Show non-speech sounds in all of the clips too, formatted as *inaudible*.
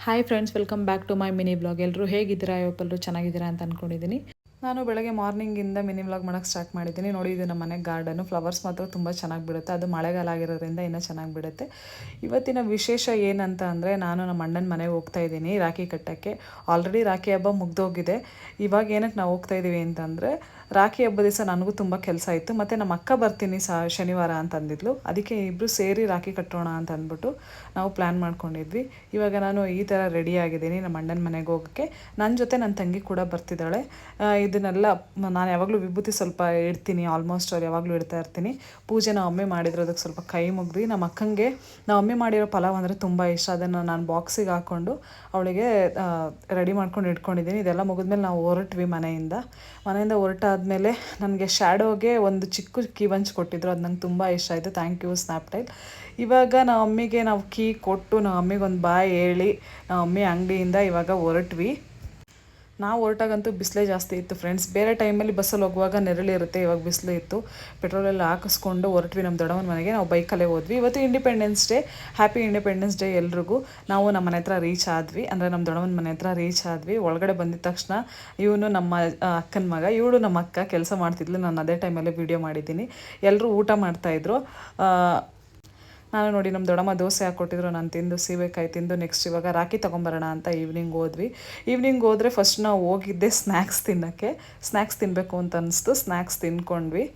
Hi friends welcome back to my mini blog ಎಲ್ಲರೂ ಹೇಗಿದ್ದೀರಾ? ಇವತ್ತೆಲ್ಲರೂ ಚೆನ್ನಾಗಿದ್ದೀರಾ ಅಂತ ಅಂದ್ಕೊಂಡಿದ್ದೀನಿ ನಾನು ಬೆಳಗ್ಗೆ ಮಾರ್ನಿಂಗಿಂದ ಮಿನಿ ವ್ಲಾಗ್ ಮಾಡೋಕ್ಕೆ ಸ್ಟಾರ್ಟ್ ಮಾಡಿದ್ದೀನಿ. ನೋಡಿ, ಇದು ನಮ್ಮ ಮನೆ ಗಾರ್ಡನು ಫ್ಲವರ್ಸ್ ಮಾತ್ರ ತುಂಬ ಚೆನ್ನಾಗಿ ಬಿಡುತ್ತೆ. ಅದು ಮಳೆಗಾಲ ಆಗಿರೋದ್ರಿಂದ ಇನ್ನೂ ಚೆನ್ನಾಗಿ ಬಿಡುತ್ತೆ. ಇವತ್ತಿನ ವಿಶೇಷ ಏನಂತ ಅಂದರೆ, ನಾನು ನಮ್ಮ ಅಣ್ಣನ ಮನೆಗೆ ಹೋಗ್ತಾ ಇದ್ದೀನಿ ರಾಖಿ ಕಟ್ಟೋಕ್ಕೆ. ಆಲ್ರೆಡಿ ರಾಖಿ ಹಬ್ಬ ಮುಗ್ದೋಗಿದೆ. ಇವಾಗ ಏನಕ್ಕೆ ನಾವು ಹೋಗ್ತಾ ಇದ್ದೀವಿ ಅಂತಂದರೆ, ರಾಖಿ ಹಬ್ಬ ದಿವಸ ನನಗೂ ತುಂಬ ಕೆಲಸ ಇತ್ತು. ಮತ್ತು ನಮ್ಮ ಅಕ್ಕ ಬರ್ತೀನಿ ಸಹ ಶನಿವಾರ ಅಂತಂದಿದ್ಲು. ಅದಕ್ಕೆ ಇಬ್ಬರು ಸೇರಿ ರಾಖಿ ಕಟ್ಟೋಣ ಅಂತ ಅಂದ್ಬಿಟ್ಟು ನಾವು ಪ್ಲ್ಯಾನ್ ಮಾಡ್ಕೊಂಡಿದ್ವಿ. ಇವಾಗ ನಾನು ಈ ಥರ ರೆಡಿ ಆಗಿದ್ದೀನಿ ನಮ್ಮ ಅಣ್ಣನ ಮನೆಗೆ ಹೋಗೋಕ್ಕೆ. ನನ್ನ ಜೊತೆ ನನ್ನ ತಂಗಿ ಕೂಡ ಬರ್ತಿದ್ದಾಳೆ. ಇದನ್ನೆಲ್ಲ ನಾನು ಯಾವಾಗಲೂ ವಿಭೂತಿ ಸ್ವಲ್ಪ ಇಡ್ತೀನಿ ಆಲ್ಮೋಸ್ಟ್ ಅವ್ರು ಯಾವಾಗಲೂ ಇಡ್ತಾ ಇರ್ತೀನಿ. ಪೂಜೆ ನಾವು ಅಮ್ಮೆ ಮಾಡಿದ್ರು ಅದಕ್ಕೆ ಸ್ವಲ್ಪ ಕೈ ಮುಗ್ದು, ನಮ್ಮ ಅಕ್ಕಂಗೆ ನಾವು ಅಮ್ಮೆ ಮಾಡಿರೋ ಪಲಾವ್ ಅಂದರೆ ತುಂಬ ಇಷ್ಟ. ಅದನ್ನು ನಾನು ಬಾಕ್ಸಿಗೆ ಹಾಕ್ಕೊಂಡು ಅವಳಿಗೆ ರೆಡಿ ಮಾಡ್ಕೊಂಡು ಇಟ್ಕೊಂಡಿದ್ದೀನಿ. ಇದೆಲ್ಲ ಮುಗಿದ್ಮೇಲೆ ನಾವು ಹೊರಟ್ವಿ ಮನೆಯಿಂದ. ಮನೆಯಿಂದ ಹೊರಟಾದ್ಮೇಲೆ ನನಗೆ ಶ್ಯಾಡೋಗೆ ಒಂದು ಚಿಕ್ಕ ಕೀ ಬಂಚ್ ಕೊಟ್ಟಿದ್ರು. ಅದು ನಂಗೆ ತುಂಬ ಇಷ್ಟ ಆಯಿತು. ಥ್ಯಾಂಕ್ ಯು ಸ್ನ್ಯಾಪ್ಟೈಲ್ ಇವಾಗ ನಾವು ಅಮ್ಮಿಗೆ ನಾವು ಕೀ ಕೊಟ್ಟು ನಾವು ಅಮ್ಮಿಗೆ ಒಂದು ಬಾಯ್ ಹೇಳಿ ನಾವು ಅಮ್ಮಿ ಅಂಗಡಿಯಿಂದ ಇವಾಗ ಹೊರಟ್ವಿ. ನಾವು ಹೊರಟಾಗಂತೂ ಬಿಸಿಲೇ ಜಾಸ್ತಿ ಇತ್ತು ಫ್ರೆಂಡ್ಸ್ ಬೇರೆ ಟೈಮಲ್ಲಿ ಬಸ್ಸಲ್ಲಿ ಹೋಗುವಾಗ ನೆರಳಿರುತ್ತೆ ಇವಾಗ ಬಿಸಿಲು ಇತ್ತು. ಪೆಟ್ರೋಲೆಲ್ಲ ಹಾಕಿಸ್ಕೊಂಡು ಹೊರಟ್ವಿ ನಮ್ಮ ದೊಡ್ಡವನ ಮನೆಗೆ. ನಾವು ಬೈಕಲ್ಲೇ ಹೋದ್ವಿ. ಇವತ್ತು independence day happy independence day ಎಲ್ರಿಗೂ. ನಾವು ನಮ್ಮ ಮನೆ ಹತ್ರ ರೀಚ್ ಆದ್ವಿ. ಅಂದರೆ ನಮ್ಮ ದೊಡ್ಡವನ ಮನೆ ಹತ್ರ ರೀಚ್ ಆದ್ವಿ. ಒಳಗಡೆ ಬಂದಿದ ತಕ್ಷಣ ಇವನು ನಮ್ಮ ಅಕ್ಕನ ಮಗ. ಇವಳು ನಮ್ಮ ಅಕ್ಕ. ಕೆಲಸ ಮಾಡ್ತಿದ್ಲು. ನಾನು ಅದೇ ಟೈಮಲ್ಲೇ ವೀಡಿಯೋ ಮಾಡಿದ್ದೀನಿ. ಎಲ್ಲರೂ ಊಟ ಮಾಡ್ತಾಯಿದ್ರು ನಾನು ನೋಡಿ ನಮ್ಮ ದೊಡ್ಡಮ್ಮ ದೋಸೆ ಹಾಕ್ಕೊಟ್ಟಿದ್ರು, ನಾನು ತಿಂದು ಸೀಬೇಕಾಯಿ ತಿಂದು ನೆಕ್ಸ್ಟ್ ಇವಾಗ ರಾಖಿ ತೊಗೊಂಬರೋಣ ಅಂತ ಈವ್ನಿಂಗ್ ಹೋದ್ವಿ. ಈವ್ನಿಂಗ್ ಹೋದರೆ ಫಸ್ಟ್ ನಾವು ಹೋಗಿದ್ದೆ ಸ್ನ್ಯಾಕ್ಸ್ ತಿನ್ನೋಕ್ಕೆ. ಸ್ನ್ಯಾಕ್ಸ್ ತಿನ್ನಬೇಕು ಅಂತ ಅನಿಸ್ತು ಸ್ನ್ಯಾಕ್ಸ್ ತಿನ್ಕೊಂಡ್ವಿ.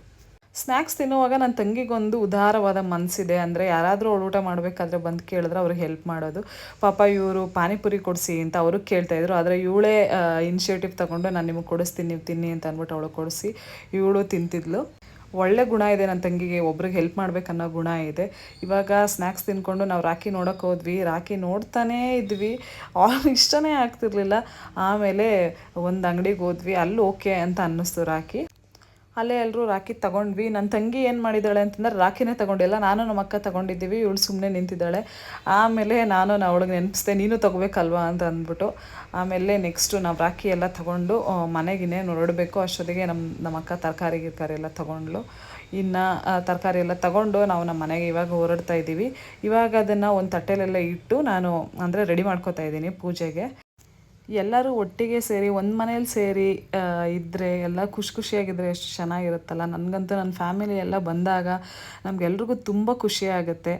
ಸ್ನ್ಯಾಕ್ಸ್ ತಿನ್ನುವಾಗ ನನ್ನ ತಂಗಿಗೊಂದು ಉದಾರವಾದ ಮನಸ್ಸಿದೆ ಅಂದರೆ ಯಾರಾದರೂ ಅವಳು ಊಟ ಮಾಡಬೇಕಾದ್ರೆ ಬಂದು ಕೇಳಿದ್ರೆ ಅವ್ರಿಗೆ ಹೆಲ್ಪ್ ಮಾಡೋದು. ಪಾಪ ಇವರು ಪಾನಿಪುರಿ ಕೊಡಿಸಿ ಅಂತ ಅವರು ಕೇಳ್ತಾಯಿದ್ರು ಆದರೆ ಇವಳೇ ಇನಿಷಿಯೇಟಿವ್ ತಗೊಂಡು ನಾನು ನಿಮಗೆ ಕೊಡಿಸ್ತೀನಿ, ನೀವು ತಿನ್ನಿ ಅಂತ ಅಂದ್ಬಿಟ್ಟು ಅವಳು ಕೊಡಿಸಿ, ಇವಳು ತಿಂತಿದ್ಲು. ಒಳ್ಳೆ ಗುಣ ಇದೆ ನನ್ನ ತಂಗಿಗೆ, ಒಬ್ರಿಗೆ ಹೆಲ್ಪ್ ಮಾಡ್ಬೇಕನ್ನೋ ಗುಣ ಇದೆ. ಇವಾಗ ಸ್ನ್ಯಾಕ್ಸ್ ತಿನ್ಕೊಂಡು ನಾವು ರಾಖಿ ನೋಡೋಕೆ ಹೋದ್ವಿ. ರಾಖಿ ನೋಡ್ತಾನೇ ಇದ್ವಿ. ಅವ್ರು *laughs* ಇಷ್ಟನೇ ಆಗ್ತಿರ್ಲಿಲ್ಲ. ಆಮೇಲೆ ಒಂದು ಅಂಗಡಿಗೆ ಹೋದ್ವಿ. ಅಲ್ಲಿ ಓಕೆ ಅಂತ ಅನ್ನಿಸ್ತು ರಾಖಿ. ಅಲ್ಲೇ ಎಲ್ಲರೂ ರಾಖಿ ತಗೊಂಡ್ವಿ. ನನ್ನ ತಂಗಿ ಏನು ಮಾಡಿದ್ದಾಳೆ ಅಂತಂದ್ರೆ ರಾಖಿನೇ ತಗೊಂಡಿಲ್ಲ ನಾನು ನಮ್ಮ ಅಕ್ಕ ತಗೊಂಡಿದ್ದೀವಿ, ಇವಳು ಸುಮ್ಮನೆ ನಿಂತಿದ್ದಾಳೆ. ಆಮೇಲೆ ನಾನು ನಾ ಅವಳಿಗೆ ನೆನಪಿಸ್ದೆ, ನೀನು ತಗೋಬೇಕಲ್ವಾ ಅಂತ ಅಂದ್ಬಿಟ್ಟು. ಆಮೇಲೆ ನೆಕ್ಸ್ಟು ನಾವು ರಾಖಿ ಎಲ್ಲ ತಗೊಂಡು ಮನೆಗಿನೇ ನೋಡಬೇಕು ಅಷ್ಟೊತ್ತಿಗೆ ನಮ್ಮ ನಮ್ಮ ಅಕ್ಕ ತರಕಾರಿ ಗಿರ್ಕಾರಿ ಎಲ್ಲ ತೊಗೊಂಡ್ಲು ಇನ್ನು ತರಕಾರಿ ಎಲ್ಲ ತಗೊಂಡು ನಾವು ನಮ್ಮ ಮನೆಗೆ ಇವಾಗ ಹೊರಡ್ತಾ ಇದ್ದೀವಿ. ಇವಾಗ ಅದನ್ನು ಒಂದು ತಟ್ಟೆಲೆಲ್ಲ ಇಟ್ಟು ನಾನು, ಅಂದರೆ ರೆಡಿ ಮಾಡ್ಕೋತಾ ಇದ್ದೀನಿ ಪೂಜೆಗೆ. ಎಲ್ಲರೂ ಒಟ್ಟಿಗೆ ಸೇರಿ, ಒಂದು ಮನೇಲಿ ಸೇರಿ ಇದ್ದರೆ ಎಲ್ಲ ಖುಷಿ ಖುಷಿಯಾಗಿದ್ದರೆ ಎಷ್ಟು ಚೆನ್ನಾಗಿರುತ್ತಲ್ಲ. ನನಗಂತೂ ನನ್ನ ಫ್ಯಾಮಿಲಿ ಎಲ್ಲ ಬಂದಾಗ ನಮಗೆಲ್ರಿಗೂ ತುಂಬ ಖುಷಿ ಆಗುತ್ತೆ.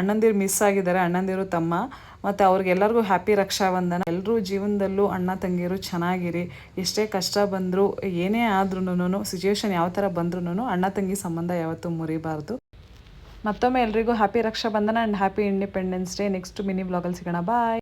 ಅಣ್ಣಂದಿರು ಮಿಸ್ ಆಗಿದ್ದಾರೆ, ಅಣ್ಣಂದಿರು ತಮ್ಮ. ಮತ್ತು ಅವ್ರಿಗೆಲ್ಲರಿಗೂ ಹ್ಯಾಪಿ ರಕ್ಷಾಬಂಧನ. ಎಲ್ಲರೂ ಜೀವನದಲ್ಲೂ ಅಣ್ಣ ತಂಗಿಯರು ಚೆನ್ನಾಗಿರಿ. ಎಷ್ಟೇ ಕಷ್ಟ ಬಂದರೂ, ಏನೇ ಆದ್ರೂ ಸಿಚುವೇಶನ್ ಯಾವ ಥರ ಬಂದ್ರೂ ಅಣ್ಣ ತಂಗಿ ಸಂಬಂಧ ಯಾವತ್ತೂ ಮುರಿಬಾರ್ದು. ಮತ್ತೊಮ್ಮೆ ಎಲ್ರಿಗೂ happy Raksha Bandhan and happy independence day. Next mini ಬ್ಲಾಗಲ್ಲಿ ಸಿಗೋಣ. ಬಾಯ್.